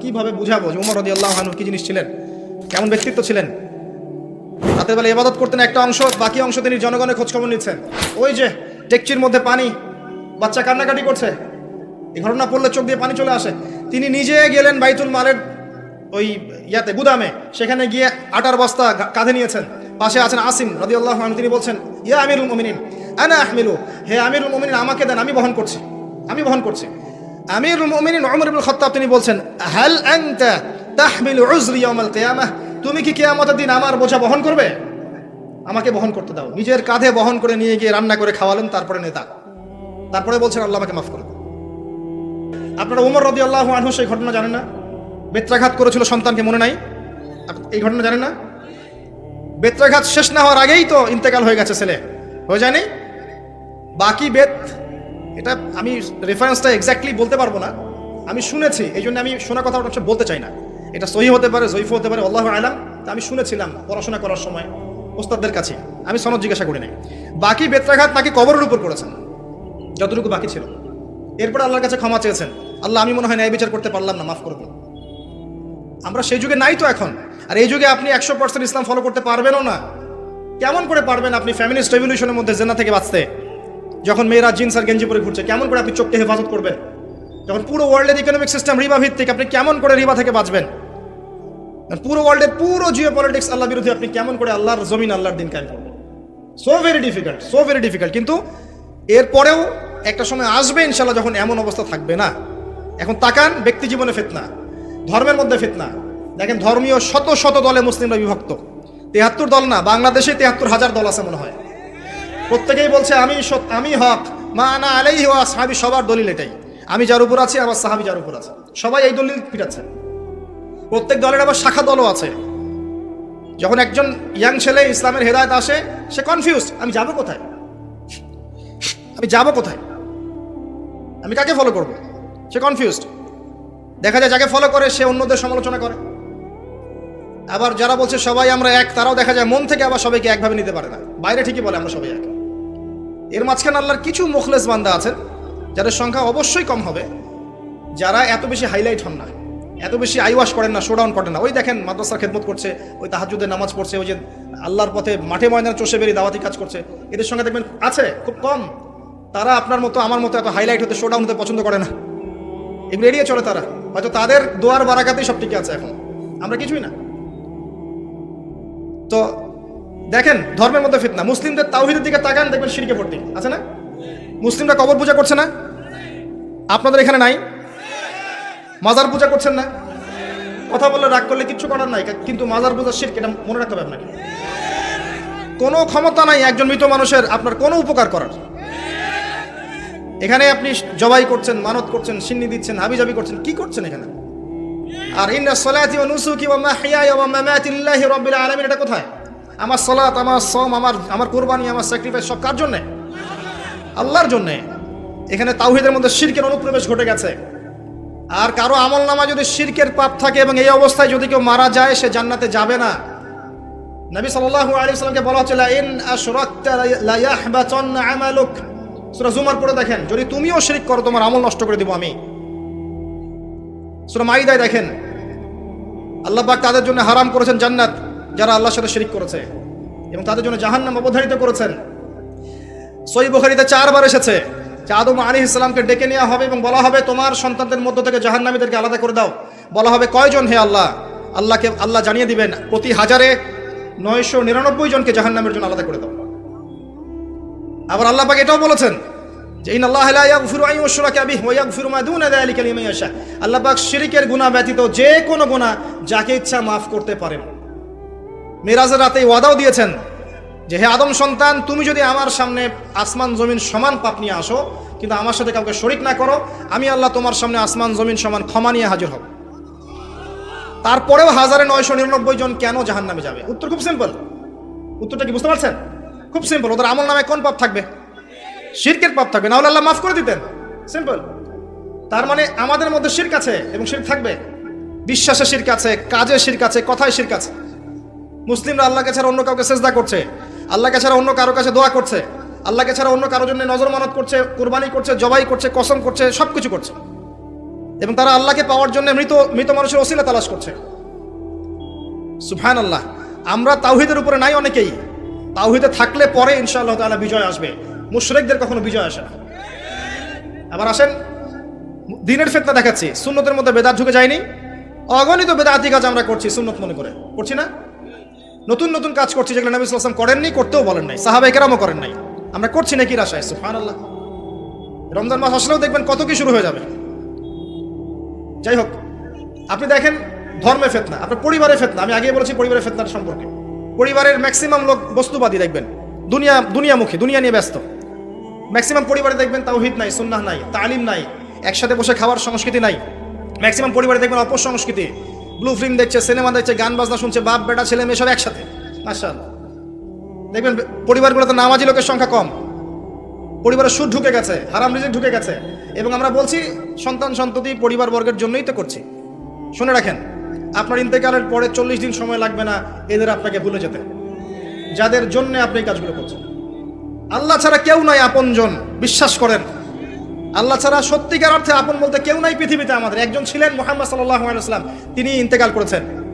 কীভাবে বুঝাবো? যে উমর আনহু কি জিনিস ছিলেন? কেমন ব্যক্তিত্ব ছিলেন? রাতের বেলা ইবাদত করতেন একটা অংশ, বাকি অংশ তিনি জনগণের খোঁজ খবর নিচ্ছেন। ওই যে টেকচির মধ্যে পানি, বাচ্চা কান্নাকাটি করছে। এই ঘটনা পড়লে চোখ দিয়ে পানি চলে আসে। তিনি নিজে গেলেন বাইতুল মালের ওই ইয়াতে, গুদামে। সেখানে গিয়ে আটার বস্তা কাঁধে নিয়েছেন। পাশে আছেন আসিম রাদিয়াল্লাহু আনহু। তিনি বলছেন, ইয়া আমিরুল মুমিনিন, আনা আহমিলু, হে আমিরুল মুমিনিন, আমাকে দেন, আমি বহন করছি। আমি বহন করছি। আমিরুল মুমিনিন ওমর ইবনে খাত্তাব তিনি বলছেন, হাল আনতা তাহমিলু উজরি ইয়াউমাল কিয়ামাহ? তুমি কি কিয়ামতের দিন আমার বোঝা বহন করবে? আমাকে বহন করতে দাও। নিজের কাঁধে বহন করে নিয়ে গিয়ে রান্না করে খাওয়ালেন, তারপরে নেতা। তারপরে বলছেন, আল্লাহ আমাকে মাফ করে আপনারা উমর রদি আল্লাহ আনহু সেই ঘটনা জানেন না? বেত্রাঘাত করেছিল সন্তানকে মনে নাই? এই ঘটনা জানেন না? বেত্রাঘাত শেষ না হওয়ার আগেই তো ইন্তেকাল হয়ে গেছে ছেলে। হয়ে যায়নি? বাকি বেত এটা আমি রেফারেন্সটা এক্স্যাক্টলি বলতে পারব না। আমি শুনেছি, এই জন্য আমি শোনা কথা হচ্ছে বলতে চাই না। এটা সহি হতে পারে, জয়ীফ হতে পারে, আল্লাহ আলাম। তা আমি শুনেছিলাম পড়াশোনা করার সময় ওস্তাদদের কাছে। আমি সনদ জিজ্ঞাসা করি নাই। বাকি বেত্রাঘাত নাকি কবরের উপর করেছেন যতটুকু বাকি ছিল। এরপর আল্লাহর কাছে ক্ষমা চেয়েছেন। আল্লাহ, আমি মনে হয় ন্যায় বিচার করতে পারলাম না, মাফ করে দিন আমরা সেই যুগে নাই তো এখন। আর এই যুগে আপনি একশো পার্সেন্ট ইসলাম ফলো করতে পারবেনও না। কেমন করে পারবেন আপনি ফ্যামিলিস্ট রেভলিউশনের মধ্যে জেনা থেকে বাঁচতে? যখন মেয়েরা জিন্স আর গেঞ্জি পরে ঘুরছে, কেমন করে আপনি চোখকে হেফাজত করবেন? যখন পুরো ওয়ার্ল্ডের ইকোনমিক সিস্টেম রিবা ভিত্তিক, আপনি কেমন করে রিবা থেকে বাঁচবেন? পুরো ওয়ার্ল্ডের পুরো জিও পলিটিক্স আল্লাহ বিরোধী, আপনি কেমন করে আল্লাহর জমিন, আল্লাহর দিন কায়েম করবেন? So very difficult so very difficult কিন্তু এরপরেও একটা সময় আসবে ইনশাল্লাহ যখন এমন অবস্থা থাকবে না। এখন তাকান, ব্যক্তি জীবনে ফিতনা, ধর্মের মধ্যে ফিতনা। দেখেন ধর্মীয় শত শত দলে মুসলিমরা বিভক্ত। তেহাত্তর দল না, বাংলাদেশে তেহাত্তর হাজার দল আছে মনে হয়। প্রত্যেকেই বলছে, আমি আমি হক। মা না আলাই হওয়া সাহাবি সবার দলিল এটাই। আমি যার উপর আছি, আমার সাহাবি যার উপর আছে। সবাই এই দলিল পিটাচ্ছে। প্রত্যেক দলের আবার শাখা দলও আছে। যখন একজন ইয়াং ছেলে ইসলামের হেদায়ত আসে, সে কনফিউজ আমি যাব কোথায়? আমি যাব কোথায়? আমি কাকে ফলো করব? সে কনফিউজড দেখা যায় যাকে ফলো করে, সে অন্যদের সমালোচনা করে। আবার যারা বলছে, সবাই আমরা এক, তারাও দেখা যায় মন থেকে আবার সবাইকে একভাবে নিতে পারে না। বাইরে ঠিকই বলে, আমরা সবাই এক। এর মাঝখানে আল্লাহর কিছু মুখলেস বান্দা আছেন, যাদের সংখ্যা অবশ্যই কম হবে। যারা এত বেশি হাইলাইট হন না, এত বেশি আইওয়াশ করেন না শোডাউন করেন না। ওই দেখেন মাদ্রাসার খেদমত করছে, ওই তাহাজুদের নামাজ পড়ছে, ওই যে আল্লাহর পথে মাঠে ময়দানে চষে বেরিয়ে দাওয়াতি কাজ করছে, এদের সঙ্গে দেখবেন আছে, খুব কম। তারা আপনার মতো, আমার মতো এত হাইলাইট হতে শোডাউন হতে পছন্দ করে না। এগুলো এড়িয়ে চলে তারা। হয়তো তাদের দোয়ার বারাকাতেই সব টিকে আছে এখন। আমরা কিছুই না। তো দেখেন, ধর্মের মধ্যে ফিতনা। মুসলিমদের তাওহিদের দিকে তাকান, দেখবেন সিঁড়িকে ভর্তি আছে না? মুসলিমরা কবর পূজা করছে না? আপনাদের এখানে নাই? মাজার পূজা করছেন না? কথা বললে রাগ করলে কিচ্ছু করার নাই, কিন্তু মাজার পূজা শির্ক এটা মনে রাখতে হবে আপনাকে। কোনো ক্ষমতা নাই একজন মৃত মানুষের, আপনার কোনো উপকার করার। এখানে আপনি জবাই করছেন, মানত করছেন, সিন্নি দিচ্ছেন, হাবিজাবি করছেন, কি করছেন এখানে? আর ইন্না সলাতি ওয়া নুসুকি ওয়া মাহইয়ায়া ওয়া মামাতি লিল্লাহি রাব্বিল আলামিন, এটা কোথায়? আমার সলাত, আমার সম আমার আমার কুরবানি, আমার স্যাক্রিফাইস সব কার জন্য? আল্লাহর জন্যে। এখানে তাওহিদের মধ্যে শিরকের অনুপ্রবেশ ঘটে গেছে। আর কারও আমল নামা যদি শিরকের পাপ থাকে এবং এই অবস্থায় যদি কেউ মারা যায়, সে জান্নাতে যাবে না। নবী সাল্লাল্লাহু আলাইহি সাল্লামকে বলা হচ্ছে ইন আশরাকতা লা ইয়াহবাতান্না আমালুক। সূরা জুমার পড়ে দেখেন, যদি তুমিও শিরক করো, তোমার আমল নষ্ট করে দিব আমি। সূরা মাইদায় দেখেন, আল্লাহ পাক তাদের জন্য হারাম করেছেন জান্নাত। যারা আল্লাহর সাথে শিরিক করেছে এবং তাদের জন্য জাহান্নাম অবধারিত করেছেন। সই বুখারিতে চারবার এসেছে যে আদম আলী ইসলামকে ডেকে নেওয়া হবে এবং বলা হবে, তোমার সন্তানদের মধ্য থেকে জাহান্নামীদেরকে আলাদা করে দাও। বলা হবে, কয়জন হে আল্লাহ? আল্লাহকে, আল্লাহ জানিয়ে দিবেন, প্রতি হাজারে নয়শো নিরানব্বই জনকে জাহান্নামের জন্য আলাদা করে দাও। আবার আল্লাহ পাক এটাও বলেছেন যে ইন আল্লাহ আল্লাহ পাক শিরিকের গুনাহ ব্যতীত যে কোনো গুনাহ যাকে ইচ্ছা মাফ করতে পারেন। মেরাজের রাতে ওয়াদাও দিয়েছেন যে, হে আদম সন্তান, তুমি যদি আমার সামনে আসমান, জমিন সমান পাপ নিয়ে আসো, কিন্তু আমার সাথে কাউকে শরিক না করো, আমি আল্লাহ তোমার সামনে আসমান, জমিন সমান ক্ষমা নিয়ে হাজির হব। তারপরেও হাজারে নয়শো নিরানব্বই জন কেন জাহান নামে যাবে? উত্তর খুব সিম্পল। উত্তরটা কি বুঝতে পারছেন? খুব সিম্পল। ওদের আমল নামে কোন পাপ থাকবে? শিরকের পাপ থাকবে। না হলে আল্লাহ মাফ করে দিতেন। সিম্পল। তার মানে আমাদের মধ্যে শির্ক আছে এবং শির্ক থাকবে। বিশ্বাসে শির্ক আছে, কাজে শির্ক আছে, কথায় শির্ক আছে। মুসলিমরা আল্লাহকে ছাড়া অন্য কাউকে সেজদা করছে, আল্লাহকে ছাড়া অন্য কারও কাছে দোয়া করছে, আল্লাহকে ছাড়া অন্য কারোর জন্য নজর মানত করছে, কোরবানি করছে, জবাই করছে, কসম করছে সব কিছু করছে। এবং তারা আল্লাহকে পাওয়ার জন্য মৃত মৃত মানুষের ওসিলা তালাশ করছে। সুফহান আল্লাহ আমরা তাওহিদের উপরে নাই অনেকেই। তাওহিদে থাকলে পরে ইনশাআল্লাহ তাআলা বিজয় আসবে। মুশরিকদের কখনো বিজয় আসে না। আবার আসেন, দিনের ফেতনা দেখাচ্ছি। সুন্নতের মধ্যে বেদাত ঢুকে যায়নি। অগণিত বেদাতি কাজ আমরা করছি সুন্নত মনে করে। করছি না? নতুন নতুন কাজ করছি যেগুলো নবী সাল্লাম করেননি, করতেও বলেন নাই। সাহাবা কেরামও করেন নাই। আমরা করছি নাকি আশায় সুবহানাল্লাহ। রমজান মাস আসলেও দেখবেন কত কি শুরু হয়ে যাবে। যাই হোক আপনি দেখেন ধর্মে ফেতনা, আপনার পরিবারের ফেতনা। আমি আগে বলেছি পরিবারের ফেতনার সম্পর্কে। পরিবারের ম্যাক্সিমাম লোক বস্তুবাদী দেখবেন। দুনিয়া, দুনিয়ামুখী, দুনিয়া নিয়ে ব্যস্ত। ম্যাক্সিমাম পরিবারে দেখবেন তাওহিদ নাই, সুন্নাহ নাই, তালিম নাই, একসাথে বসে খাওয়ার সংস্কৃতি নাই। ম্যাক্সিমাম পরিবারে দেখবেন অপসংস্কৃতি। ব্লু ফিল্ম দেখছে সিনেমা দেখছে, গান বাজনা শুনছে, বাপ, বেটা, ছেলে, মেয়ে সব একসাথে। মাশাআল্লাহ। দেখবেন, পরিবারগুলোতে নামাজি লোকের সংখ্যা কম। পরিবারের সুদ ঢুকে গেছে, হারাম রিজিক ঢুকে গেছে। এবং আমরা বলছি, সন্তান সন্ততি পরিবার বর্গের জন্যই তো করছি। শুনে রাখেন, আপনার ইন্তেকালের পরে চল্লিশ দিন সময় লাগবে না এদের আপনাকে ভুলে যেতে। যাদের জন্য আপনি এই কাজগুলো করছেন। আল্লাহ ছাড়া কেউ নাই আপনজন, বিশ্বাস করেন। আল্লাহ ছাড়া সত্যিকার অর্থে আপন বলতে কেউ নাই পৃথিবীতে আমাদের। একজন ছিলেন মোহাম্মদ সাল্লাহ তিনি ইন্তেকাল করেছেন।